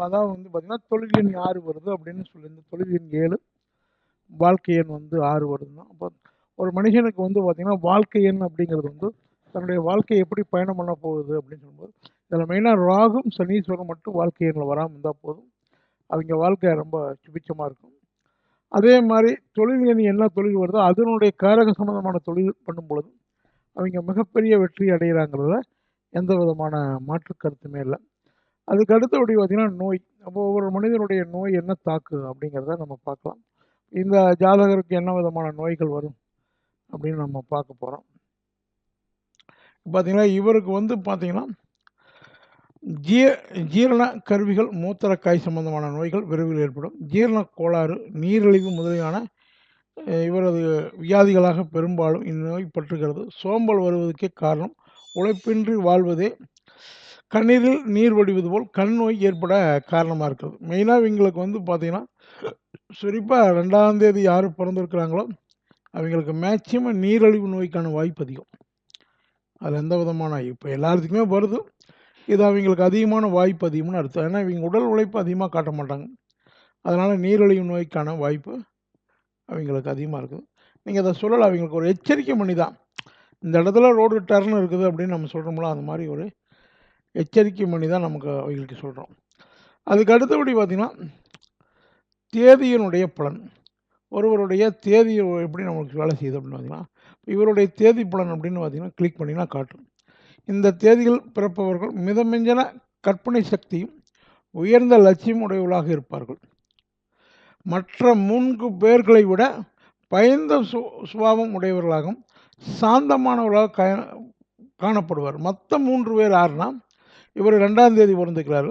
அதான் வந்து பார்த்திங்கன்னா தொழில் எண் ஆறு வருது அப்படின்னு சொல்லி இந்த தொழில் எண் ஏழு வாழ்க்கை எண் வந்து ஆறு வருதுன்னா அப்போ ஒரு மனுஷனுக்கு வந்து பார்த்திங்கன்னா வாழ்க்கை எண் அப்படிங்கிறது வந்து தன்னுடைய வாழ்க்கையை எப்படி பயணம் பண்ண போகுது அப்படின்னு சொல்லும்போது இதில் மெயினாக ராகும் சனீஸ்வரம் மட்டும் வாழ்க்கை எண்ணில் வராமல் இருந்தால் போதும். அவங்க வாழ்க்கை ரொம்ப சுபிச்சமாக இருக்கும். அதே மாதிரி தொழில் எண் என்ன தொழில் வருதோ அதனுடைய காரக சம்பந்தமான தொழில் பண்ணும் பொழுது அவங்க மிகப்பெரிய வெற்றி அடைகிறாங்கிறதுல எந்த விதமான மாற்று கருத்துமே இல்லை. அதுக்கு அடுத்தபடி பார்த்திங்கன்னா நோய் அப்போ ஒவ்வொரு மனிதனுடைய நோய் என்ன தாக்குது அப்படிங்கிறத நம்ம பார்க்கலாம். இந்த ஜாதகருக்கு என்ன விதமான நோய்கள் வரும் அப்படின்னு நம்ம பார்க்க போகிறோம் பார்த்தீங்கன்னா இவருக்கு வந்து பார்த்தீங்கன்னா ஜீ ஜீரண கருவிகள் மூத்திரக்காய் சம்பந்தமான நோய்கள் விரைவில் ஏற்படும். ஜீரண கோளாறு நீரிழிவு முதலியான இவரது வியாதிகளாக பெரும்பாலும் இந்நோய் பற்றுகிறது. சோம்பல் வருவதற்கே காரணம் உழைப்பின்றி வாழ்வதே கண்ணீரில் நீர் வடிவது போல் கண் நோய் ஏற்பட காரணமாக இருக்கிறது மெயினாக இவங்களுக்கு வந்து பார்த்தீங்கன்னா குறிப்பாக ரெண்டாம் தேதி யார் பிறந்திருக்கிறாங்களோ அவங்களுக்கு மேக்சிமம் நீரழிவு நோய்க்கான வாய்ப்பு அதிகம். அதில் எந்த விதமான இப்போ எல்லாத்துக்குமே வருது. இது அவங்களுக்கு அதிகமான வாய்ப்பு அதிகம்னு அர்த்தம். ஏன்னா இவங்க உடல் உழைப்பு அதிகமாக காட்ட மாட்டாங்க. அதனால் நீரிழிவு நோய்க்கான வாய்ப்பு அவங்களுக்கு அதிகமாக இருக்குது. நீங்கள் அதை சொல்லலை அவங்களுக்கு ஒரு எச்சரிக்கை பண்ணி தான் இந்த இடத்துல ரோடு டர்ன் இருக்குது அப்படின்னு நம்ம சொல்கிறோம்ல அந்த மாதிரி ஒரு எச்சரிக்கை பண்ணி தான் நமக்கு அவங்களுக்கு சொல்கிறோம் அதுக்கு அடுத்தபடி பார்த்திங்கன்னா தேதியினுடைய பலன். ஒருவருடைய தேதி எப்படி நம்மளுக்கு வேலை செய்யுது அப்படின்னு பார்த்தீங்கன்னா இவருடைய தேதி பலன் அப்படின்னு பார்த்தீங்கன்னா கிளிக் பண்ணினா காட்டும். இந்த தேதிகள் பிறப்பவர்கள் மிதமிஞ்சன கற்பனை சக்தியும் உயர்ந்த லட்சியம் உடையவர்களாக இருப்பார்கள். மற்ற மூன்று பேர்களை விட பயந்த சு சுபாவம் உடையவர்களாகவும் சாந்தமானவர்களாக கா காணப்படுவார். மற்ற மூன்று பேர் யாருன்னா இவர் ரெண்டாம் தேதி பிறந்திருக்கிறார்.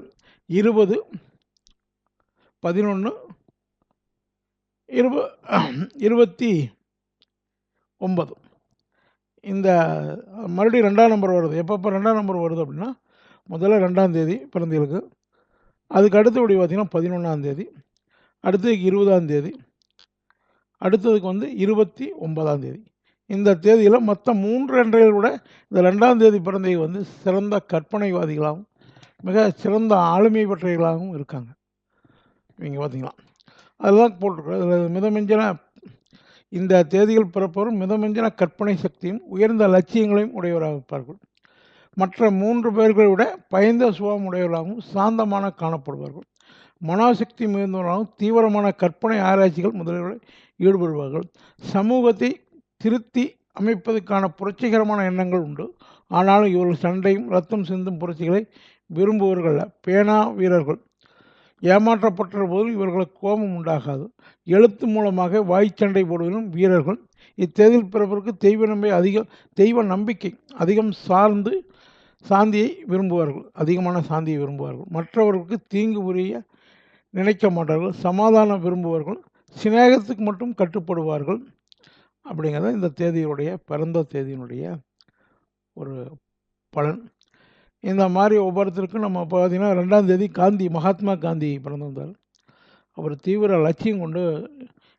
இருபது பதினொன்று இருப இருபத்தி ஒன்பது. இந்த மறுபடியும் ரெண்டாம் நம்பர் வருது. எப்பப்போ ரெண்டாம் நம்பர் வருது அப்படின்னா முதல்ல ரெண்டாம் தேதி பிறந்திருக்கு. அதுக்கு அடுத்தபடி பார்த்திங்கன்னா பதினொன்றாம் தேதி அடுத்ததுக்கு இருபதாம் தேதி அடுத்ததுக்கு வந்து இருபத்தி ஒன்பதாம் தேதி. இந்த தேதியில் மற்ற மூன்று அன்றைகள் கூட இந்த ரெண்டாம் தேதி பிறந்தவங்க வந்து சிறந்த கற்பனைவாதிகளாகவும் மிக சிறந்த ஆளுமை பெற்றவர்களாகவும் இருக்காங்க. இவங்க பார்த்தீங்களா அதெல்லாம் போட்டிருக்கோம் இதில் மிதமிஞ்சின இந்த தேதிகள் பிறப்பவரும் மிதமிஞ்சின கற்பனை சக்தியும் உயர்ந்த லட்சியங்களையும் உடையவராக இருப்பார்கள். மற்ற மூன்று பேர்களை விட பயந்த சுபாவம் உடையவர்களாகவும் சாந்தமான காணப்படுவார்கள். மனோசக்தி மிகுந்தவர்களாகவும் தீவிரமான கற்பனை ஆராய்ச்சிகள் முதலியவர்களை ஈடுபடுவார்கள். சமூகத்தை திருத்தி அமைப்பதற்கான புரட்சிகரமான எண்ணங்கள் உண்டு. ஆனாலும் இவர்கள் சண்டையும் ரத்தம் சிந்தும் புரட்சிகளை விரும்புவர்கள் அல்ல. பேனா வீரர்கள். ஏமாற்றப்பட்ட போதும் இவர்களுக்கு கோபம் உண்டாகாது. எழுத்து மூலமாக வாய்ச்சண்டை போடுவதிலும் வீரர்கள். இத்தேர்தல் பிறப்பிற்கு தெய்வ நம்பை அதிகம் தெய்வ நம்பிக்கை அதிகம் சார்ந்து சாந்தியை விரும்புவார்கள் அதிகமான சாந்தியை விரும்புவார்கள். மற்றவர்களுக்கு தீங்கு புரிய நினைக்க மாட்டார்கள் சமாதானம் விரும்புவார்கள் சிநேகத்துக்கு மட்டும் கட்டுப்படுவார்கள். அப்படிங்கிறது இந்த தேதியுடைய பிறந்த தேதியினுடைய ஒரு பலன். இந்த மாதிரி ஒவ்வொருத்தருக்கும் நம்ம பார்த்தீங்கன்னா ரெண்டாம் தேதி காந்தி மகாத்மா காந்தி பிறந்திருந்தார். அவர் தீவிர லட்சியம் கொண்டு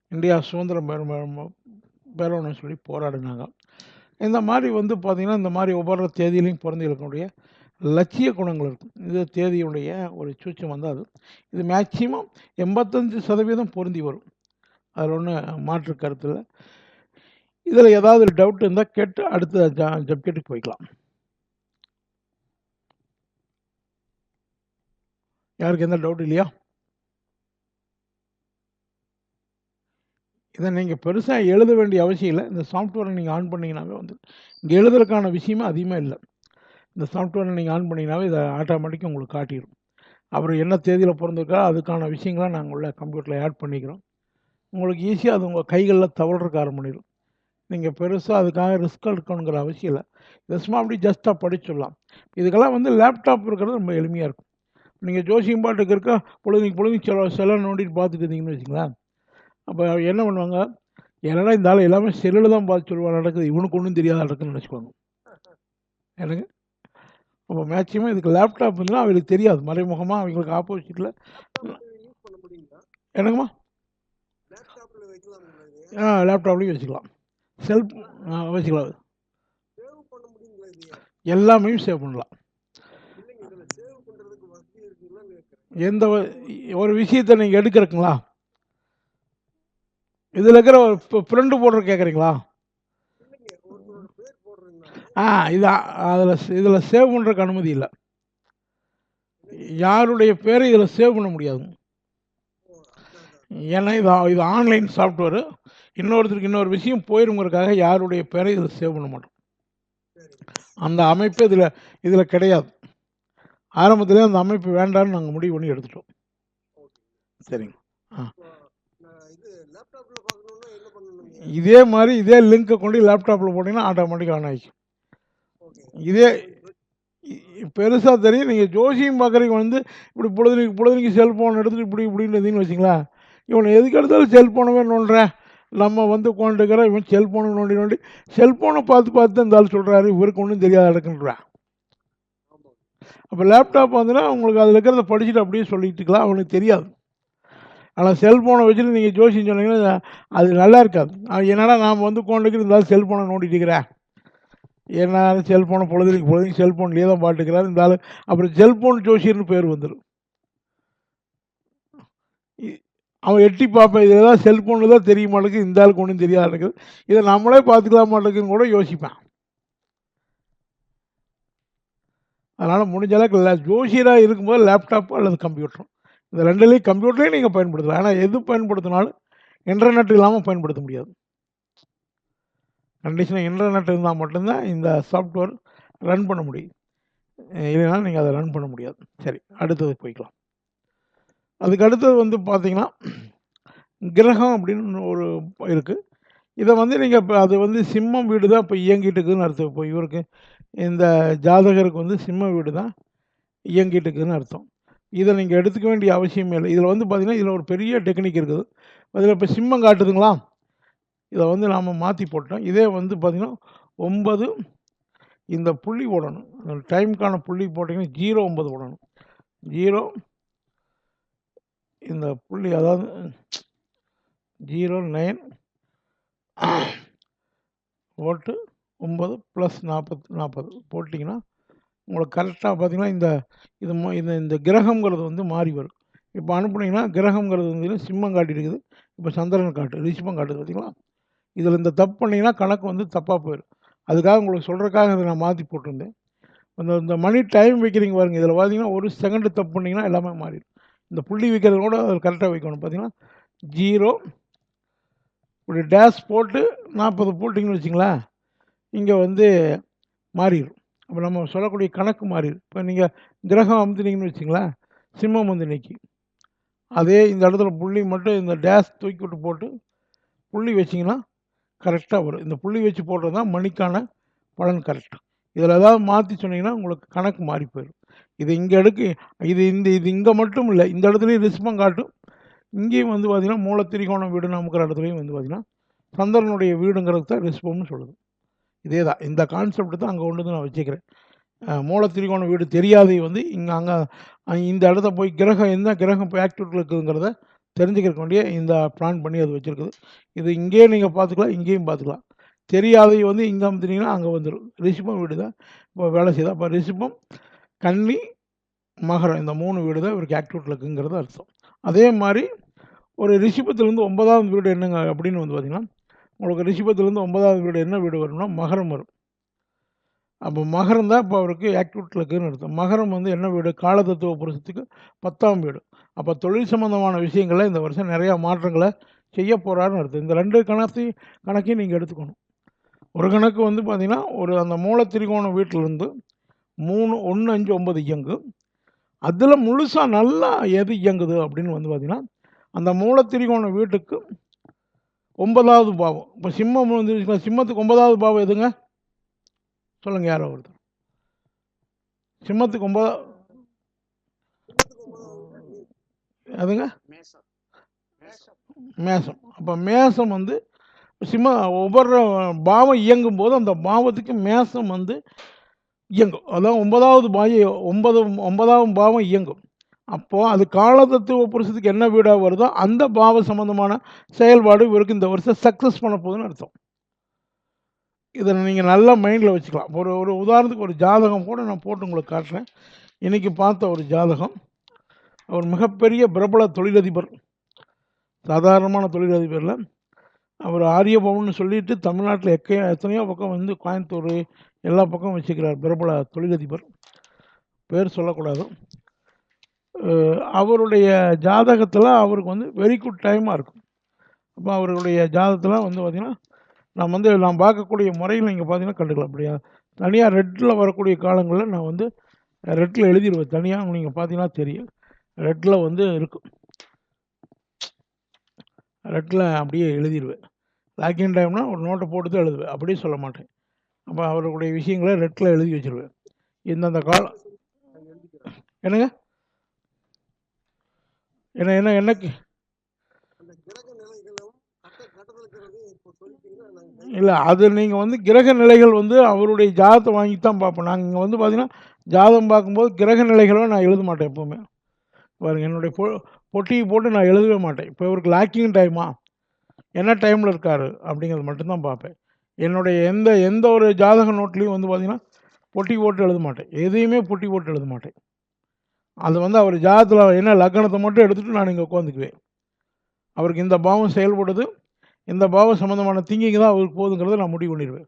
இந்தியா சுதந்திரம் பெற- பெறணும்னு சொல்லி போராடினாங்க. இந்த மாதிரி வந்து பார்த்திங்கன்னா இந்த மாதிரி ஒவ்வொரு தேதியிலையும் பிறந்தவர்களுடைய லட்சிய குணங்கள் இருக்கும். இது தேதியுடைய ஒரு சூச்சம் வந்து அது. இது மேக்சிமம் எண்பத்தஞ்சு சதவீதம் பொருந்தி வரும். அதில் ஒன்றும் மாற்று கருத்தில் இதில் ஏதாவது ஒரு டவுட் இருந்தால் கேட்டு அடுத்த சப்ஜெக்ட்டுக்கு போய்க்கலாம். யாருக்கு எந்த டவுட் இல்லையா? இதை நீங்கள் பெருசாக எழுத வேண்டிய அவசியம் இல்லை. இந்த சாஃப்ட்வேரை நீங்கள் ஆன் பண்ணிங்கனாவே வந்து இங்கே எழுதுறதுக்கான விஷயமே அதிகமாக இல்லை. இந்த சாஃப்ட்வேரை நீங்கள் ஆன் பண்ணிங்கனாவே இதை ஆட்டோமேட்டிக்காக உங்களுக்கு காட்டிடும். அப்புறம் என்ன தேதியில் பிறந்திருக்கா அதுக்கான விஷயங்களை நாங்கள் உள்ள கம்ப்யூட்டரில் ஆட் பண்ணிக்கிறோம். உங்களுக்கு ஈஸியாக அது உங்கள் கைகளில் தவறுறதுக்கு ஆரம்பிடும் நீங்கள் பெருசாக அதுக்காக ரிஸ்க் எடுக்கணுங்கிற அவசியம் இல்லை. இதை சும்மா அப்படி ஜஸ்ட்டாக படிச்சிடலாம் இதுக்கெல்லாம் வந்து லேப்டாப் இருக்கிறது ரொம்ப எளிமையாக இருக்கும். நீங்கள் ஜோசியம் பாட்டுக்கு இருக்க பொழுதுக்கு பொழுதுக்கு செல செல்லை நோண்டிட்டு பார்த்துட்டு இருந்தீங்கன்னு வச்சுங்களேன் அப்போ என்ன பண்ணுவாங்க? என்னடா இந்த ஆள் எல்லாமே செல்லில் தான் பார்த்து சொல்லுவாங்க நடக்குது. இவனுக்கு ஒன்றும் தெரியாத நடக்குதுன்னு நினச்சிக்குவாங்க. எனக்கு அப்போ மேக்ஸிமம் இதுக்கு லேப்டாப் இருந்தால் அவங்களுக்கு தெரியாது. மறைமுகமாக அவங்களுக்கு ஆப்போசிட்டில் என்னங்கம்மா? ஆ லேப்டாப்லேயும் வச்சுக்கலாம். செல்ஃப் வச்சுக்கலாம் எல்லாமே சேவ் பண்ணலாம். எந்த ஒரு விஷயத்தை நீங்கள் எடுக்கிறீங்களா? இதில் இருக்கிற ஒரு ஃப்ரெண்டு போடுற கேட்குறீங்களா? ஆ இது அதில் இதில் சேவ் பண்ணுறதுக்கு அனுமதி இல்லை. யாருடைய பேரை இதில் சேவ் பண்ண முடியாது. ஓ அதான் ஏன்னா இது ஆ- இது ஆன்லைன் சாஃப்ட்வேரு இன்னொருத்தருக்கு இன்னொரு விஷயம் போயிருங்கிறதுக்காக யாருடைய பேரை இதில் சேவ் பண்ண மாட்டோம். அந்த அமைப்பு இதில் இதில் கிடையாது. ஆரம்பத்திலே அந்த அமைப்பு வேண்டாம்னு நாங்கள் முடிவு பண்ணி எடுத்துட்டோம். சரிங்க. நான் இது லேப்டாப்ல பார்க்கணும்னா என்ன பண்ணணுங்க இதே மாதிரி இதே லிங்க்கை கொண்டு லேப்டாப்பில் போட்டிங்கன்னா ஆட்டோமேட்டிக்காக ஆன் ஆகிக்கும் இதே பெருசாக தெரியும். நீங்கள் ஜோசியம் பார்க்குறீங்க வந்து இப்படி பொழுதுனிக்கு பொழுதுனிக்கு செல்ஃபோன் எடுத்துகிட்டு இப்படி இப்படின்னு இருந்தீங்கன்னு வச்சிங்களேன். இவனை எதுக்கு எடுத்தாலும் செல்ஃபோனவே நோண்டுறேன் நம்ம வந்து உட்காந்துக்கிறோம் இவன் செல்ஃபோனை நோண்டி நோண்டி செல்ஃபோனை பார்த்து பார்த்து இந்த ஆள் சொல்கிறாரு இவருக்கு ஒன்றும் தெரியாத இடக்குன்றான் ஆமாம் அப்போ லேப்டாப் வந்துன்னா உங்களுக்கு அதில் இருக்கிறத படிச்சுட்டு அப்படியே சொல்லிட்டுக்கலாம் அவனுக்கு தெரியாது. ஆனால் செல்ஃபோனை வச்சுட்டு நீங்கள் ஜோசியம் சொன்னீங்கன்னா அது நல்லா இருக்காது. என்னடா நாம் வந்து உட்காந்துக்கிட்டு இருந்தாலும் செல்ஃபோனை நோண்டிட்டு இருக்கிறேன் என்ன செல்ஃபோனை பொழுதுக்கு பொழுதுக்கு செல்ஃபோன்லேயே தான் பாட்டுக்கிறார். இந்த அப்புறம் செல்ஃபோன் ஜோசியர்னு பேர் வந்துடும் அவன் எட்டி பார்ப்பேன். இதில் தான் செல்ஃபோனில் தான் தெரிய மாட்டேங்குது. இந்த ஆளுக்கு ஒன்றும் தெரியாது இருக்குது இதை நம்மளே பார்த்துக்கலாம் மாட்டேங்குன்னு கூட யோசிப்பேன். அதனால் முடிஞ்ச அளவுக்கு லே ஜோசியராக இருக்கும்போது லேப்டாப் அல்லது கம்ப்யூட்டர் இந்த ரெண்டுலேயும் கம்ப்யூட்டரையும் நீங்கள் பயன்படுத்தலாம். ஆனால் எது பயன்படுத்தினாலும் இன்டர்நெட் இல்லாமல் பயன்படுத்த முடியாது. கண்டிஷனாக இன்டர்நெட் இருந்தால் மட்டும்தான் இந்த சாஃப்ட்வேர் ரன் பண்ண முடியும். இல்லைனா நீங்கள் அதை ரன் பண்ண முடியாது. சரி அடுத்தது போய்க்கலாம். அதுக்கு அடுத்தது வந்து பார்த்திங்கன்னா கிரகம் அப்படின்னு ஒரு இருக்குது இதை வந்து நீங்கள் இப்போ அது வந்து சிம்மம் வீடு தான் இப்போ இயங்கிட்டு இருக்குதுன்னு அர்த்தம். இப்போ இவருக்கு இந்த ஜாதகருக்கு வந்து சிம்ம வீடு தான் இயங்கிட்டு இருக்குதுன்னு அர்த்தம். இதை நீங்கள் எடுத்துக்க வேண்டிய அவசியமே இல்லை. இதில் வந்து பார்த்தீங்கன்னா இதில் ஒரு பெரிய டெக்னிக் இருக்குது. அதில் இப்போ சிம்மம் காட்டுதுங்களா? இதை வந்து நாம் மாற்றி போட்டோம் இதே வந்து பார்த்திங்கன்னா ஒன்பது இந்த புள்ளி ஓடணும். டைமுக்கான புள்ளி போட்டிங்கன்னா ஜீரோ ஒன்பது ஓடணும். ஜீரோ இந்த புள்ளி அதாவது ஜீரோ நைன் போட்டு ஒம்பது ப்ளஸ் நாற்பது நாற்பது போட்டிங்கன்னா உங்களுக்கு கரெக்டாக பார்த்தீங்கன்னா இந்த இது இந்த இந்த கிரகங்கிறது வந்து மாறி வரும். இப்போ அனுப்புனீங்கன்னா கிரகங்கிறது வந்து சிம்மம் காட்டியிருக்குது. இப்போ சந்திரன் காட்டு ரிஷிபம் காட்டுது பார்த்தீங்களா இதில் இந்த தப்பு பண்ணிங்கன்னா கணக்கு வந்து தப்பாக போயிடும். அதுக்காக உங்களுக்கு சொல்கிறதுக்காக இதை நான் மாற்றி போட்டிருந்தேன். அந்த இந்த மணி டைம் வைக்கிறீங்க பாருங்கள் இதில் பார்த்தீங்கன்னா ஒரு செகண்டு தப்பு பண்ணிங்கன்னா எல்லாமே மாறிடும். இந்த புள்ளி வைக்கிறது கூட கரெக்டாக வைக்கணும். பார்த்தீங்கன்னா ஜீரோ இப்படி டேஷ் போட்டு நாற்பது போட்டிங்கன்னு வச்சிங்களேன் இங்கே வந்து மாறிடும். அப்போ நம்ம சொல்லக்கூடிய கணக்கு மாறிடும். இப்போ நீங்கள் கிரகம் அமுத்துனீங்கன்னு வச்சிங்களேன் சிம்மம் வந்து நிற்கி அதே இந்த இடத்துல புள்ளி மட்டும் இந்த டேஷ் தூக்கி விட்டு போட்டு புள்ளி வச்சிங்கன்னா கரெக்டாக வரும். இந்த புள்ளி வச்சு போடுறது தான் மணிக்கான பலன் கரெக்டாக இதில் ஏதாவது மாற்றி சொன்னீங்கன்னா உங்களுக்கு கணக்கு மாறி போயிடும். இது இங்கே எடுக்கு இது இந்த இது இங்கே மட்டும் இல்லை இந்த இடத்துலையும் ரிஸ்பம் காட்டும். இங்கேயும் வந்து பார்த்திங்கன்னா மூலத்திரிகோணம் வீடு நமக்கிற இடத்துலையும் வந்து பார்த்திங்கன்னா சந்திரனுடைய வீடுங்கிறது தான் ரிஸ்பம்னு சொல்லுது. இதே தான் இந்த கான்செப்ட் தான் அங்கே கொண்டு வந்து நான் வச்சுக்கிறேன். மூலத்திரிகோணம் வீடு தெரியாதே வந்து இங்கே அங்கே இந்த இடத்த போய் கிரகம் என்ன கிரகம் இப்போ ஆக்டிவிட்டியில் இருக்குதுங்கிறத தெரிஞ்சுக்கிறக்க வேண்டிய இந்த பிளான் பண்ணி அது வச்சுருக்குது. இது இங்கேயே நீங்கள் பார்த்துக்கலாம் இங்கேயும் பார்த்துக்கலாம் தெரியாதை வந்து இங்கே அமுத்துனீங்கன்னா அங்கே வந்துடும் ரிஷிபம் வீடு தான் இப்போ வேலை செய்யுதா. அப்போ ரிஷிபம் கன்னி மகரம் இந்த மூணு வீடு தான் இவருக்கு ஆக்டிவிட்டியில் இருக்குங்கிறது அர்த்தம். அதே மாதிரி ஒரு ரிஷிபத்துலேருந்து ஒன்பதாவது வீடு என்னங்க அப்படின்னு வந்து பார்த்திங்கன்னா உங்களுக்கு ரிஷிபத்துலேருந்து ஒன்பதாவது வீடு என்ன வீடு வரும்னா மகரம் வரும். அப்போ மகரம் தான் இப்போ அவருக்கு ஆக்டிவிட்டியில் இருக்குதுன்னு அர்த்தம். மகரம் வந்து என்ன வீடு? காலதத்துவ புருஷத்துக்கு பத்தாம் வீடு. அப்போ தொழில் சம்மந்தமான விஷயங்களில் இந்த வருஷம் நிறையா மாற்றங்களை செய்ய போகிறாருன்னு அர்த்தம். இந்த ரெண்டு கணத்தையும் கணக்கையும் நீங்கள் எடுத்துக்கணும். ஒரு கணக்கு வந்து பார்த்திங்கன்னா ஒரு அந்த மூலத்திரிகோண வீட்டிலேருந்து மூணு ஒன்று அஞ்சு ஒன்பது இயங்கு. அதில் முழுசாக நல்லா எது இயங்குது அப்படின்னு வந்து பார்த்திங்கன்னா அந்த மூலத்திரிகோண வீட்டுக்கு ஒன்பதாவது பாவம். இப்போ சிம்மம் வந்து சிம்மத்துக்கு ஒன்பதாவது பாவம் எதுங்க? சொல்லுங்கள் யாரோ ஒருத்தர். சிம்மத்துக்கு ஒன்பதா ஒன்பதாவது எதுங்க? மேசம். மேசம் மேசம் அப்போ மேசம் வந்து சிம்ம ஒவ்வொரு பாவம் இயங்கும் போது அந்த பாவத்துக்கு மேசம் வந்து இயங்கும். அதான் ஒன்பதாவது பாய ஒன்பது ஒன்பதாவது பாவம் இயங்கும். அப்போது அது காலதத்துவ புருஷத்துக்கு என்ன வீடாக வருதோ அந்த பாவ சம்பந்தமான செயல்பாடு இவருக்கு இந்த வருஷம் சக்ஸஸ் பண்ண போகுதுன்னு அர்த்தம். இதை நீங்கள் நல்லா மைண்டில் வச்சுக்கலாம். ஒரு ஒரு உதாரணத்துக்கு ஒரு ஜாதகம் கூட நான் போட்டு உங்களுக்கு காட்டுறேன். இன்றைக்கி பார்த்த ஒரு ஜாதகம். அவர் மிகப்பெரிய பிரபல தொழிலதிபர். சாதாரணமான தொழிலதிபரில். அவர் ஆரியபவன் சொல்லிட்டு தமிழ்நாட்டில் எக்க எத்தனையோ பக்கம் வந்து கோயம்புத்தூர் எல்லா பக்கம் வச்சுக்கிறார். பிரபல தொழிலதிபர். பேர் சொல்லக்கூடாது. அவருடைய ஜாதகத்தில் அவருக்கு வந்து வெரி குட் டைமாக இருக்கும். அப்போ அவருடைய ஜாதகத்தில் வந்து பார்த்திங்கன்னா நான் வந்து நான் பார்க்கக்கூடிய முறையில் நீங்கள் பார்த்தீங்கன்னா கண்டுக்கலாம். அப்படியா தனியாக ரெட்டில் வரக்கூடிய காலங்களில் நான் வந்து ரெட்டில் எழுதிடுவேன் தனியாக நீங்கள் பார்த்தீங்கன்னா தெரியும். ரெட்டில் வந்து இருக்கும். ரெட்டில் அப்படியே எழுதிடுவேன் லாக்கிங் டைம்னால் ஒரு நோட்டை போட்டு தான் எழுதுவேன். அப்படியே சொல்ல மாட்டேன். அப்போ அவருடைய விஷயங்களை ரெட்டில் எழுதி வச்சிருவேன் இந்தந்த காலம் என்னங்க? என்ன என்ன எனக்கு கிரக இல்லை அது நீங்கள் வந்து கிரக நிலைகள் வந்து அவருடைய ஜாதத்தை வாங்கி தான் பார்ப்போம். நாங்கள் இங்கே வந்து பார்த்தீங்கன்னா ஜாதம் பார்க்கும்போது கிரக நிலைகளும் நான் எழுத மாட்டேன் எப்போவுமே. பாருங்கள் என்னுடைய பொ பொட்டியை போட்டு நான் எழுதவே மாட்டேன். இப்போ இவருக்கு லாக்கிங் டைமா என்ன டைமில் இருக்கார்? அப்படிங்கிறது மட்டும்தான் பார்ப்பேன். என்னுடைய எந்த எந்த ஒரு ஜாதக நோட்லேயும் வந்து பார்த்திங்கன்னா பொட்டி போட்டு எழுத மாட்டேன். எதையுமே பொட்டி போட்டு எழுத மாட்டேன். அது வந்து அவர் ஜாதத்தில் என்ன லக்கணத்தை மட்டும் எடுத்துகிட்டு நான் இங்கே உட்காந்துக்குவேன். அவருக்கு இந்த பாவம் செயல்படுது. இந்த பாவம் சம்மந்தமான திங்கிங் தான் அவருக்கு போதுங்கிறத நான் முடிவு பண்ணிடுவேன்.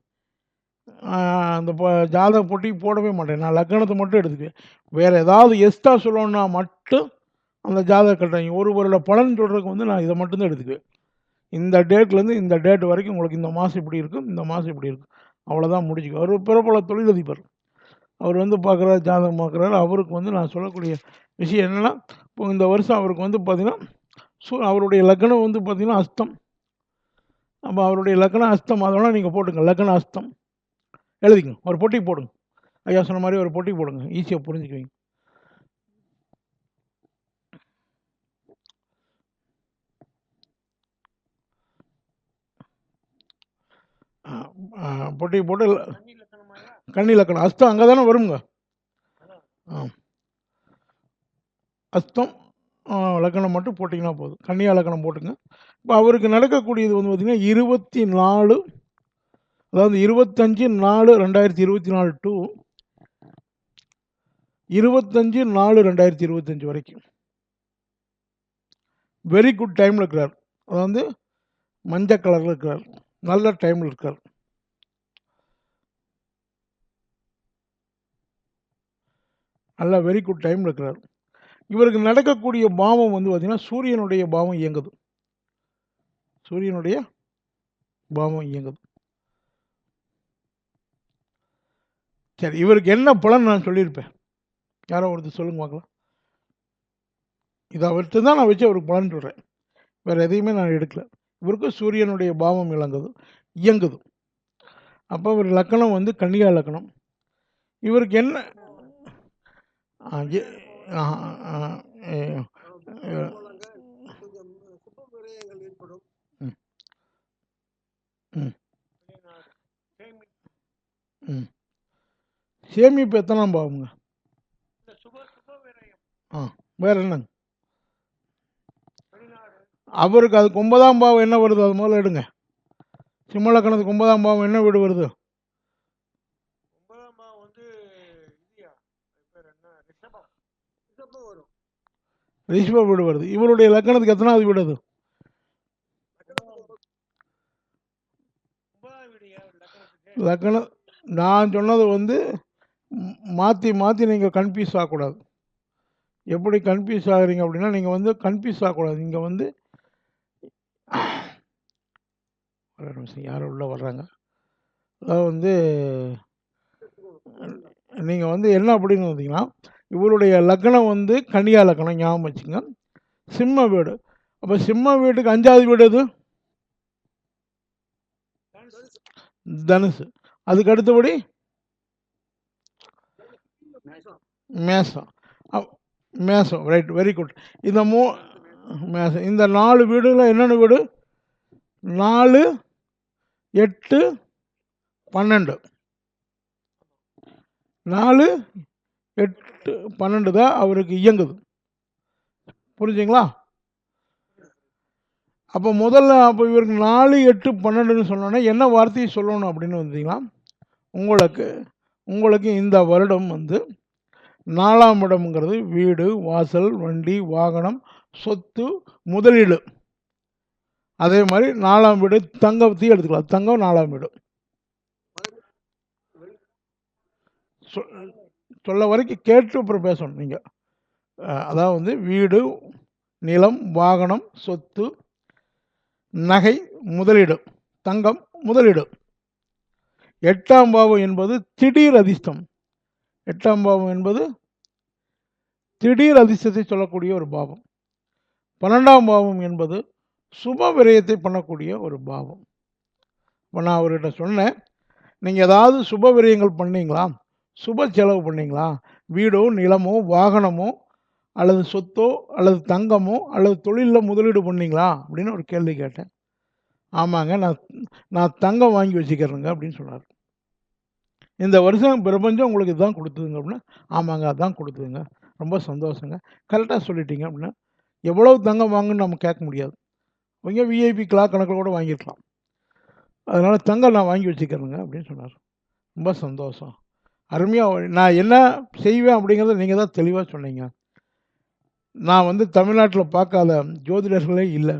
அந்த ப- ஜாதக பொட்டி போடவே மாட்டேன். நான் லக்கணத்தை மட்டும் எடுத்துக்குவேன். வேறு ஏதாவது எக்ஸ்ட்ரா சொல்லணும்னா மட்டும் அந்த ஜாதக கட்டாயம் ஒரு வருட பலன் சொல்கிறதுக்கு வந்து நான் இதை மட்டும்தான் எடுத்துக்குவேன். இந்த டேட்லேருந்து இந்த டேட் வரைக்கும் உங்களுக்கு இந்த மாதம் இப்படி இருக்கும் இந்த மாதம் இப்படி இருக்கும். அவ்வளோதான் முடிச்சுக்கும் அவர் பிறப்பல தொழிலதிபர். அவர் வந்து பார்க்குறாரு ஜாதகம் பார்க்குறாரு அவருக்கு வந்து நான் சொல்லக்கூடிய விஷயம் என்னென்னா இப்போ இந்த வருஷம் அவருக்கு வந்து பார்த்திங்கன்னா சு அவருடைய லக்னம் வந்து பார்த்திங்கன்னா அஸ்தம். அப்போ அவருடைய லக்னம் அஸ்தம் அதெல்லாம் நீங்கள் போட்டுங்க லக்ன அஸ்தம். எழுதிங்க ஒரு பொட்டி போடுங்க. ஐயா சொன்ன மாதிரி ஒரு பொட்டி போடுங்க. ஈஸியாக புரிஞ்சுக்குவீங்க. பொட்டி போட்டு ல- கன்னி லக்கணம் அஸ்தம் அங்கே தானே வருங்க. ஆ. அஸ்தம் லக்கணம் மட்டும் போட்டிங்கன்னா போதும். கன்னியா லக்கணம் போட்டுங்க. இப்போ அவருக்கு நடக்கக்கூடியது வந்து பார்த்திங்கன்னா இருபத்தி நாலு அதாவது இருபத்தஞ்சு நாலு ரெண்டாயிரத்தி இருபத்தி நாலு டு இருபத்தஞ்சு நாலு ரெண்டாயிரத்தி இருபத்தஞ்சு வரைக்கும். வெரி குட் டைமில் இருக்கிறார். அதாவது மஞ்சள் கலரில் இருக்கிறார். நல்ல டைமில் இருக்கார். நல்லா வெரி குட் டைமில் இருக்கிறார். இவருக்கு நடக்கக்கூடிய பாவம் வந்து பார்த்திங்கன்னா சூரியனுடைய பாவம் இயங்குது. சூரியனுடைய பாவம் இயங்குது. சரி இவருக்கு என்ன பலன் நான் சொல்லியிருப்பேன்? யாரோ ஒருத்தர் சொல்லுங்க பார்க்கலாம். இதை அவர்கிட்ட தான் நான் வச்சு அவருக்கு பலன் சொல்கிறேன் வேறு எதையுமே நான் எடுக்கல. இவருக்கு சூரியனுடைய பாவம் இழங்குது இயங்குது. அப்போ இவர் லக்கணம் வந்து கன்னிகா லக்கணம். இவருக்கு என்ன ஆ, எ- ஆ, ஆ, ஏ, மூலங்க கொஞ்சம் சுப விரயங்கள் ம். ம் சேமிப்பு எத்தனாம் பாவங்க ஆ வேற என்னங்க? அவருக்கு அதுக்கு ஒன்பதாம் பாவம் என்ன வருது? அது முதல்ல எடுங்க. சிம்மலக்கணத்துக்கு ஒன்பதாம் பாவம் என்ன வீடு வருது ஒன்பதாம் பாவம் வந்து இதுயா அது பேர் என்ன ரிஷபம் ரிஷபம் வரும் ரிஷப வீடு வருது இவருடைய லக்கணத்துக்கு எத்தனாவது வீடு அது லக்கணம் நான் சொன்னது வந்து மாற்றி மாற்றி நீங்கள் கன்ஃபியூஸ் ஆகக்கூடாது. எப்படி கன்ஃபியூஸ் ஆகுறீங்க அப்படின்னா நீங்கள் வந்து கன்ஃபியூஸ் ஆகக்கூடாது. நீங்கள் வந்து ஒரு நிமிஷம் யாரும் உள்ளே வர்றாங்க. அதாவது வந்து நீங்கள் வந்து என்ன அப்படின்னு பார்த்தீங்கன்னா இவருடைய லக்கணம் வந்து கன்னியா லக்கணம் ஞாபகம் வச்சுங்க சிம்ம வீடு. அப்போ சிம்ம வீட்டுக்கு அஞ்சாவது வீடு எது? தனுசு. அதுக்கு அடுத்தபடி? மேசம். மேசம். ரைட் வெரி குட் இந்த மூ மேசம். இந்த நாலு வீடுகளில் என்னென்ன வீடு? நாலு எட்டு பன்னெண்டு. நாலு எட்டு பன்னெண்டு தான் அவருக்கு இயங்குது. புரிஞ்சுங்களா? அப்போ முதல்ல அப்போ இவருக்கு நாலு எட்டு பன்னெண்டுன்னு சொன்னோன்னே என்ன வார்த்தையை சொல்லணும் அப்படின்னு வந்தீங்கன்னா உங்களுக்கு உங்களுக்கு இந்த வருடம் வந்து நாலாம் இடம்ங்கிறது வீடு வாசல் வண்டி வாகனம் சொத்து முதலீடு. அதே மாதிரி நாலாம் வீடு தங்கத்தையும் எடுத்துக்கலாம். தங்கம் நாலாம் வீடு. சொ- சொல்ல வரைக்கும் கேட்டு அப்புறம் பேசணும் நீங்கள் அதாவது வந்து வீடு நிலம் வாகனம் சொத்து நகை முதலீடு தங்கம் முதலீடு. எட்டாம் பாவம் என்பது திடீர் அதிர்ஷ்டம். எட்டாம் பாவம் என்பது திடீர் அதிர்ஷ்டத்தை சொல்லக்கூடிய ஒரு பாவம். பன்னெண்டாம் பாவம் என்பது சுப விரயத்தை பண்ணக்கூடிய ஒரு பாவம். இப்போ நான் அவர்கிட்ட சொன்னேன் நீங்கள் ஏதாவது சுப விரயங்கள் பண்ணீங்களா? சுப செலவு பண்ணிங்களா? வீடோ நிலமோ வாகனமோ அல்லது சொத்தோ அல்லது தங்கமோ அல்லது தொழிலில் முதலீடு பண்ணீங்களா? அப்படின்னு ஒரு கேள்வி கேட்டேன். ஆமாங்க நான் நான் தங்கம் வாங்கி வச்சுக்கிறேங்க அப்படின்னு சொன்னார். இந்த வருஷம் பிரபஞ்சம் உங்களுக்கு இதுதான் கொடுத்ததுங்க அப்படின்னா ஆமாங்க அதான் கொடுத்ததுங்க. ரொம்ப சந்தோஷங்க. கரெக்டாக சொல்லிட்டீங்க அப்படின்னா எவ்வளவு தங்கம் வாங்குன்னு நம்ம கேட்க முடியாது. அவங்க விஐபி கிளா கணக்கில் கூட வாங்கியிருக்கலாம். அதனால் தங்கம் நான் வாங்கி வச்சுக்கிறேங்க அப்படின்னு சொன்னார். ரொம்ப சந்தோஷம். அருமையாக நான் என்ன செய்வேன் அப்படிங்கிறத நீங்கள் தான் தெளிவாக சொன்னீங்க. நான் வந்து தமிழ்நாட்டில் பார்க்காத ஜோதிடர்களே இல்லை.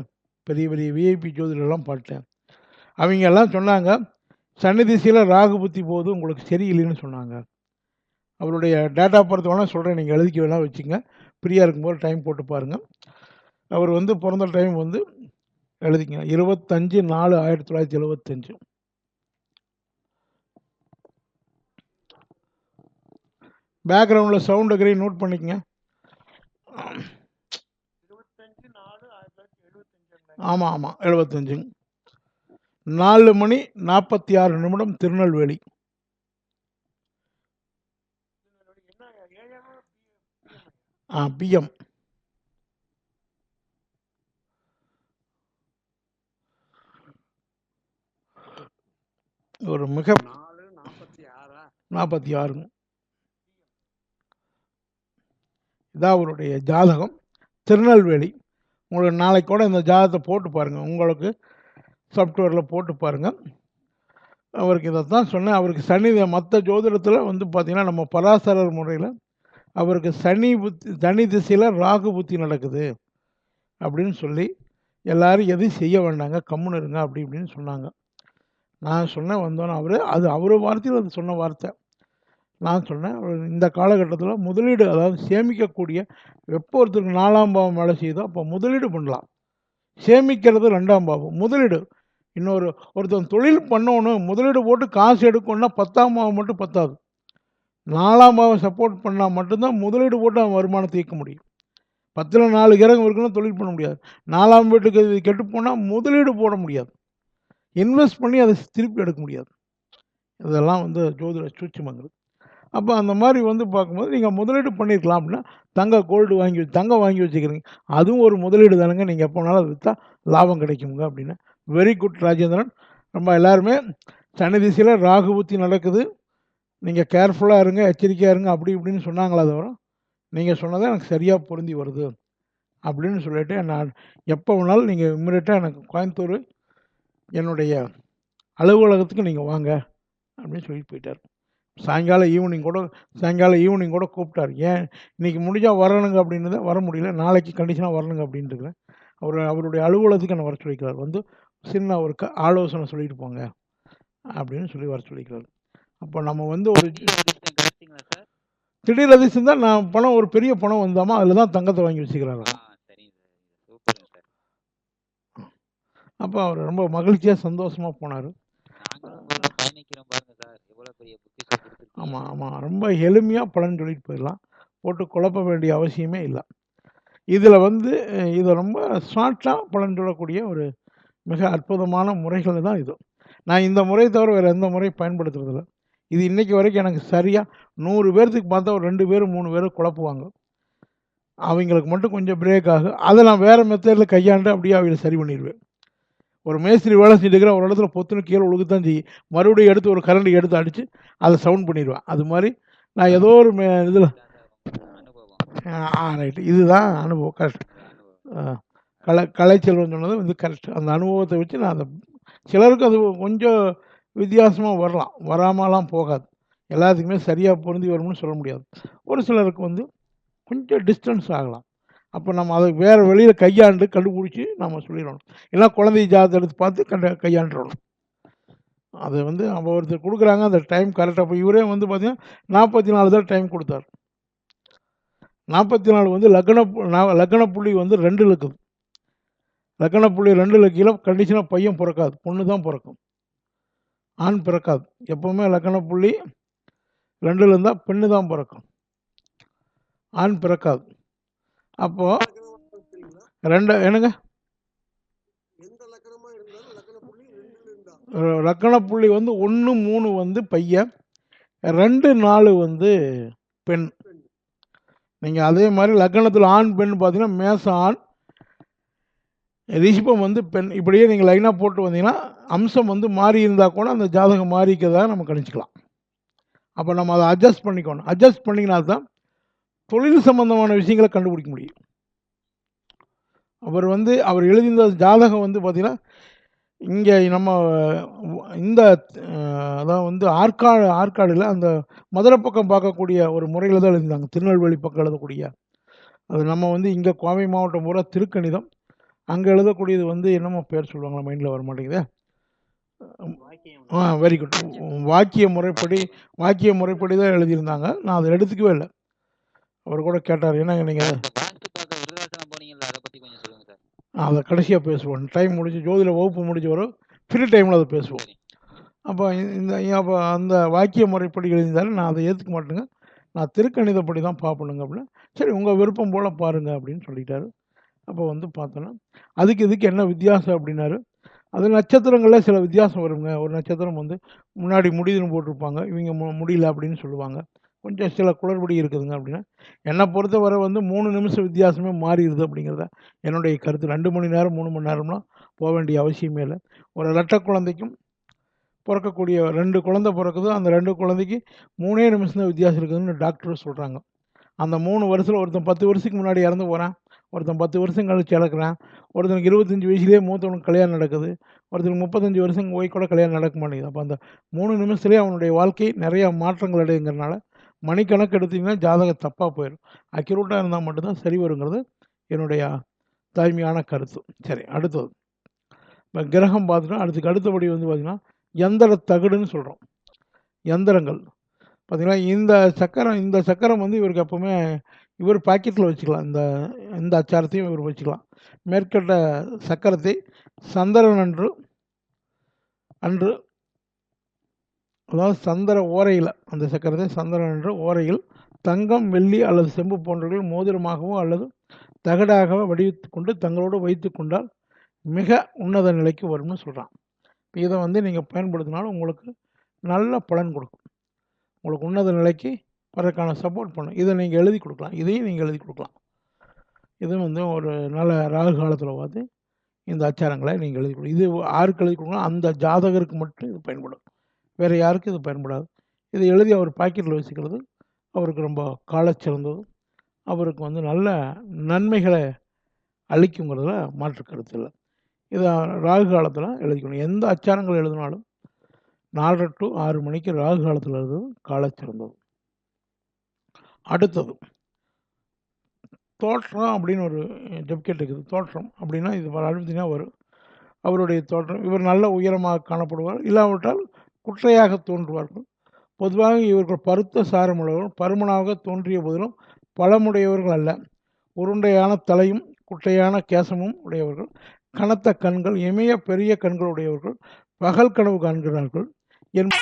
பெரிய பெரிய விஐபி ஜோதிடர்லாம் பார்த்தேன். அவங்க எல்லாம் சொன்னாங்க சன்னி திசையில் ராகு புத்தி போது உங்களுக்கு சரியில்லைன்னு சொன்னாங்க. அவருடைய டேட்டா பொறுத்த வேணால் சொல்கிறேன் நீங்கள் எழுதிக்க வேணால் வச்சுங்க ஃப்ரீயாக இருக்கும்போது டைம் போட்டு பாருங்கள் அவர் வந்து பிறந்த டைம் வந்து எழுதிக்கங்க இருபத்தஞ்சு நாலு ஆயிரத்தி தொள்ளாயிரத்தி எழுபத்தஞ்சு பேக்ரவுண்டில் சவுண்ட் அக்கறை நோட் பண்ணிக்கங்க. ஆமாம் ஆமாம் எழுபத்தஞ்சு நாலு மணி நாற்பத்தி ஆறு நிமிடம் திருநெல்வேலி. ஆ பிஎம் ஒரு மிக நாலு நாற்பத்தி ஆறா நாற்பத்தி ஆறுங்க இதான் அவருடைய ஜாதகம். திருநெல்வேலி. உங்களுக்கு நாளைக்கு கூட இந்த ஜாதகத்தை போட்டு பாருங்கள் உங்களுக்கு சாஃப்ட்வேரில் போட்டு பாருங்கள் அவருக்கு இதை தான் சொன்னேன். அவருக்கு சனி மற்ற ஜோதிடத்தில் வந்து பார்த்திங்கன்னா நம்ம பராசரர் முறையில் அவருக்கு சனி புத்தி சனி திசையில் ராகு புத்தி நடக்குது அப்படின்னு சொல்லி எல்லோரும் எதுவும் செய்ய வேண்டாங்க. கம்முன்னு இருங்க. அப்படி இப்படின்னு சொன்னாங்க. நான் சொன்னேன் வந்தோன்னே அவர் அது அவர் வார்த்தையில் அது சொன்ன வார்த்தை. நான் சொன்னேன் இந்த காலகட்டத்தில் முதலீடு அதாவது சேமிக்கக்கூடிய எப்போ ஒருத்தருக்கு நாலாம் பாவம் வேலை செய்யுதோ அப்போ முதலீடு பண்ணலாம். சேமிக்கிறது ரெண்டாம் பாவம் முதலீடு. இன்னொரு ஒருத்தன் தொழில் பண்ணணும் முதலீடு போட்டு காசு எடுக்கணும்னா பத்தாம் பாவம் மட்டும் பத்தாது. நாலாம் பாவம் சப்போர்ட் பண்ணால் மட்டும்தான் முதலீடு போட்டு அவன் வருமானத்தை ஈர்க்க முடியும். பத்தில் நாலு கிரகம் இருக்குன்னா தொழில் பண்ண முடியாது. நாலாம் வீட்டுக்கு கெட்டு போனால் முதலீடு போட முடியாது. இன்வெஸ்ட் பண்ணி அதை திருப்பி எடுக்க முடியாது. இதெல்லாம் வந்து ஜோதிட சூட்சுமங்கள். அப்போ அந்த மாதிரி வந்து பார்க்கும்போது நீங்கள் முதலீடு பண்ணியிருக்கலாம் அப்படின்னா தங்க கோல்டு வாங்கி வச்சு- தங்கம் வாங்கி வச்சுக்கிறீங்க. அதுவும் ஒரு முதலீடு தானுங்க. நீங்கள் எப்போ வேணாலும் அதை விற்றா லாபம் கிடைக்குங்க அப்படின்னு. Very good Rajendran. ரொம்ப எல்லாருமே சனி திசையில் ராகு ஊற்றி நடக்குது. நீங்கள் கேர்ஃபுல்லாக இருங்க எச்சரிக்கையாக இருங்க அப்படி இப்படின்னு சொன்னாங்களா தவிர நீங்கள் சொன்னதை எனக்கு சரியாக பொருந்தி வருது அப்படின்னு சொல்லிட்டு நான் எப்போ வேணாலும் நீங்கள் இம்மிடியட்டாக எனக்கு கோயம்புத்தூர் என்னுடைய அலுவலகத்துக்கு நீங்கள் வாங்க அப்படின்னு சொல்லி போயிட்டார். சாயங்காலம் ஈவினிங் கூட சாயங்காலம் ஈவினிங் கூட கூப்பிட்டார். ஏன்? இன்னைக்கு முடிஞ்சால் வரணுங்க அப்படின்னு தான் வர முடியல. நாளைக்கு கண்டிஷனாக வரணுங்க அப்படின்ட்டு இருக்கிறேன் அவர் அவருடைய அலுவலகத்துக்கு என்னை வர சொல்லிக்கிறார். வந்து சின்ன ஒரு க ஆலோசனை சொல்லிட்டு போங்க அப்படின்னு சொல்லி வர சொல்லிக்கிறார். அப்போ நம்ம வந்து ஒரு திடீர் அதிர்ஷ்டம் தான் நான் பணம் ஒரு பெரிய பணம் வந்தாமா அதில் தான் தங்கத்தை வாங்கி வச்சுக்கிறாரு. அப்போ அவர் ரொம்ப மகிழ்ச்சியாக சந்தோஷமாக போனார். பயணிக்கிறோம் பெரிய பொக்கிஷம் ஆமாம் ஆமாம் ரொம்ப எளிமையாக பலன் சொல்லிட்டு போயிடலாம். போட்டு குழப்ப வேண்டிய அவசியமே இல்லை. இதில் வந்து இது இதை ரொம்ப ஷார்ட்டாக பலன் சொல்லக்கூடிய ஒரு மிக அற்புதமான முறைகள் தான் இது. நான் இந்த முறை தவிர வேறு எந்த முறையும் பயன்படுத்துறதில்ல. இது இன்னைக்கு வரைக்கும் எனக்கு சரியாக நூறு பேர்த்துக்கு பார்த்தா ஒரு ரெண்டு பேரும் மூணு பேரும் குழப்புவாங்க. அவங்களுக்கு மட்டும் கொஞ்சம் பிரேக் ஆகும். அதை நான் வேறு மெத்தடில் கையாண்டு அப்படியே அவங்களை சரி பண்ணிடுவேன். ஒரு மேஸ்திரி வேலை செஞ்சுட்டு ஒரு இடத்துல பொத்துன்னு கீழே ஒழுகுத்தான் செய்யும். மறுபடியும் எடுத்து ஒரு கரண்டி எடுத்து அடித்து அதை சவுண்ட் பண்ணிடுவேன். அது மாதிரி நான் ஏதோ ஒரு மே இதில் அனுபவம் ஆ ரைட்டு இதுதான் அனுபவம். கரெக்ட் கலை கலைச்செல்வன் சொன்னது வந்து கரெக்ட் அந்த அனுபவத்தை வச்சு நான் அந்த சிலருக்கு அது கொஞ்சம் வித்தியாசமாக வரலாம். வராமலாம் போகாது. எல்லாத்துக்குமே சரியாக பொருந்தி வரும்னு சொல்ல முடியாது. ஒரு சிலருக்கு வந்து கொஞ்சம் டிஸ்டன்ஸ் ஆகலாம். அப்போ நம்ம அதை வேறு வெளியில் கையாண்டு கண்டுபிடிச்சி நம்ம சொல்லிடணும். இல்லை குழந்தை ஜாதகத்தை எடுத்து பார்த்து கண்ட கையாண்டுடணும். அது வந்து நம்ம ஒருத்தர் கொடுக்குறாங்க அந்த டைம் கரெக்டாக இப்போ இவரே வந்து பார்த்தீங்கன்னா நாற்பத்தி நாலு தான் டைம் கொடுத்தார். நாற்பத்தி நாலு வந்து லக்ன லக்ன புள்ளி வந்து ரெண்டு இருக்குது லக்ன புள்ளி ரெண்டு கீழே கண்டிஷனாக பையன் பிறக்காது. பொண்ணு தான் பிறக்கும். ஆண் பிறக்காது. எப்போவுமே லக்ன புள்ளி ரெண்டில் இருந்தால் பெண்ணு தான் பிறக்கும். ஆண் பிறக்காது. தெரியுங்களா ரெண்டு என்னங்க? லக்கண புள்ளி வந்து ஒன்று மூணு வந்து பையன் ரெண்டு நாலு வந்து பெண். நீங்கள் அதே மாதிரி லக்கணத்தில் ஆண் பெண் பார்த்தீங்கன்னா மேசம் ஆண் ரிஷிபம் வந்து பெண். இப்படியே நீங்கள் லைனாக போட்டு வந்தீங்கன்னா அம்சம் வந்து மாறி இருந்தால் கூட அந்த ஜாதகம் மாறிக்கிறதா நம்ம கணிச்சிக்கலாம். அப்போ நம்ம அதை அட்ஜஸ்ட் பண்ணிக்கணும். அட்ஜஸ்ட் பண்ணிக்கினா தான் தொழில் சம்பந்தமான விஷயங்களை கண்டுபிடிக்க முடியும். அவர் வந்து அவர் எழுதியிருந்த ஜாதகம் வந்து பார்த்தீங்கன்னா இங்கே நம்ம இந்த அதாவது வந்து ஆற்காடு ஆற்காடில் அந்த மதுரை பக்கம் பார்க்கக்கூடிய ஒரு முறையில் தான் எழுதியிருந்தாங்க. திருநெல்வேலி பக்கம் எழுதக்கூடிய. அது நம்ம வந்து இங்கே கோவை மாவட்டம் பூரா திருக்கணிதம். அங்கே எழுதக்கூடியது வந்து என்னமோ பேர் சொல்லுவாங்களா மைண்டில் வர மாட்டேங்குதே. ஆ வெரி குட் வாக்கிய முறைப்படி வாக்கிய முறைப்படி தான் எழுதியிருந்தாங்க. நான் அதை எடுத்துக்கவே இல்லை. அவர் கூட கேட்டார் என்னங்க நீங்கள் அதை கடைசியாக பேசுவோம். டைம் முடிஞ்சு ஜோதிட வகுப்பு முடிஞ்ச வரும் ஃப்ரீ டைமில் அதை பேசுவோம். அப்போ இந்த அப்போ அந்த வாக்கிய முறைப்படி எழுதியிருந்தாலும் நான் அதை ஏற்றுக்க மாட்டேங்க. நான் திருக்கணிதப்படி தான் பார்ப்பணுங்க அப்படின்னா சரி உங்கள் விருப்பம் போல் பாருங்க அப்படின்னு சொல்லிட்டாரு. அப்போ வந்து பார்த்தோன்னா அதுக்கு இதுக்கு என்ன வித்தியாசம் அப்படின்னாரு அது நட்சத்திரங்களில் சில வித்தியாசம் வருங்க. ஒரு நட்சத்திரம் வந்து முன்னாடி முடிதுன்னு போட்டிருப்பாங்க இவங்க மு முடியல அப்படின்னு சொல்லுவாங்க. கொஞ்சம் சில குளறுபடி இருக்குதுங்க அப்படின்னா என்னை பொறுத்தவரை வந்து மூணு நிமிஷம் வித்தியாசமே மாறிடுது அப்படிங்கிறத என்னுடைய கருத்து. ரெண்டு மணி நேரம் மூணு மணி நேரம்லாம் போக வேண்டிய அவசியமே இல்லை. ஒரு லட்ட குழந்தைக்கும் பிறக்கக்கூடிய ரெண்டு குழந்தை பிறக்குது அந்த ரெண்டு குழந்தைக்கு மூணே நிமிஷம் தான் வித்தியாசம் இருக்குதுன்னு டாக்டர் சொல்கிறாங்க அந்த மூணு வருஷத்தில் ஒருத்தன் பத்து வருஷத்துக்கு முன்னாடி இறந்து போகிறான் ஒருத்தன் பத்து வருஷம் கழிச்சு இழக்கிறான் ஒருத்தனுக்கு இருபத்தஞ்சி வயசுலேயே மூத்தவனுக்கு கல்யாணம் நடக்குது ஒருத்தனுக்கு முப்பத்தஞ்சு வருஷம் போய் கூட கல்யாணம் நடக்க மாட்டேங்குது. அப்போ அந்த மூணு நிமிஷத்துலேயே அவனுடைய வாழ்க்கை நிறையா மாற்றங்கள் அடையுங்கிறனால மணிக்கணக்கு எடுத்திங்கன்னா ஜாதகம் தப்பாக போயிடும் அக்யூரேட்டாக இருந்தால் மட்டும்தான் சரி வருங்கிறது என்னுடைய தாய்மையான கருத்து. சரி அடுத்தது. இப்போ கிரகம் பார்த்துட்டோம் அடுத்துக்கு அடுத்தபடி வந்து பார்த்திங்கன்னா எந்திர தகடுன்னு சொல்கிறோம் எந்திரங்கள். பார்த்திங்கன்னா இந்த சக்கரம் இந்த சக்கரம் வந்து இவருக்கு எப்போவுமே இவர் பாக்கெட்டில் வச்சுக்கலாம். இந்த இந்த அச்சாரத்தையும் இவர் வச்சுக்கலாம். மேற்கட்ட சக்கரத்தை சந்திரன் அன்று அன்று அதாவது சந்திர ஓரையில் அந்த சக்கரத்தை சந்திரன் என்ற ஓரையில் தங்கம் வெள்ளி அல்லது செம்பு போன்றவர்கள் மோதிரமாகவோ அல்லது தகடாகவோ வடிவித்து கொண்டு தங்களோடு வைத்து கொண்டால் மிக உன்னத நிலைக்கு வரும்னு சொல்கிறான் இதை வந்து நீங்கள் பயன்படுத்தினாலும் உங்களுக்கு நல்ல பலன் கொடுக்கும். உங்களுக்கு உன்னத நிலைக்கு வரக்கான சப்போர்ட் பண்ணும். இதை நீங்கள் எழுதி கொடுக்கலாம். இதையும் நீங்கள் எழுதி கொடுக்கலாம். இது வந்து ஒரு நல்ல ராகு காலத்தில் பார்த்து இந்த அச்சாரங்களை நீங்கள் எழுதி கொடு. இது யாருக்கு எழுதி கொடுக்கலாம் அந்த ஜாதகருக்கு மட்டும் இது பயன்படும். வேறு யாருக்கும் இது பயன்படாது. இதை எழுதி அவர் பாக்கெட்டில் வச்சுக்கிறது அவருக்கு ரொம்ப காலச்சிறந்ததும் அவருக்கு வந்து நல்ல நன்மைகளை அளிக்குங்கிறதுல மாற்று கருத்து இல்லை. இதை ராகு காலத்தில் எழுதிக்கணும் எந்த அச்சாரங்கள் எழுதினாலும் நாலரை டு ஆறு மணிக்கு ராகு காலத்தில் எழுதுவது காலச்சிறந்தது அடுத்தது தோற்றம் அப்படின்னு ஒரு ஜப்கெட் இருக்குது. தோற்றம் அப்படின்னா இது அழுத்தினா வரும். அவருடைய தோற்றம் இவர் நல்ல உயரமாக காணப்படுவார். இல்லாவிட்டால் குற்றையாக தோன்றுவார்கள். பொதுவாக இவர்கள் பருத்த சாரமுள்ளவர்கள் பருமனாக தோன்றிய போதிலும் பழமுடையவர்கள் அல்ல. உருண்டையான தலையும் குட்டையான கேசமும் உடையவர்கள். கனத்த கண்கள் இமய பெரிய கண்கள் உடையவர்கள். பகல் கனவு காண்கிறார்கள். என்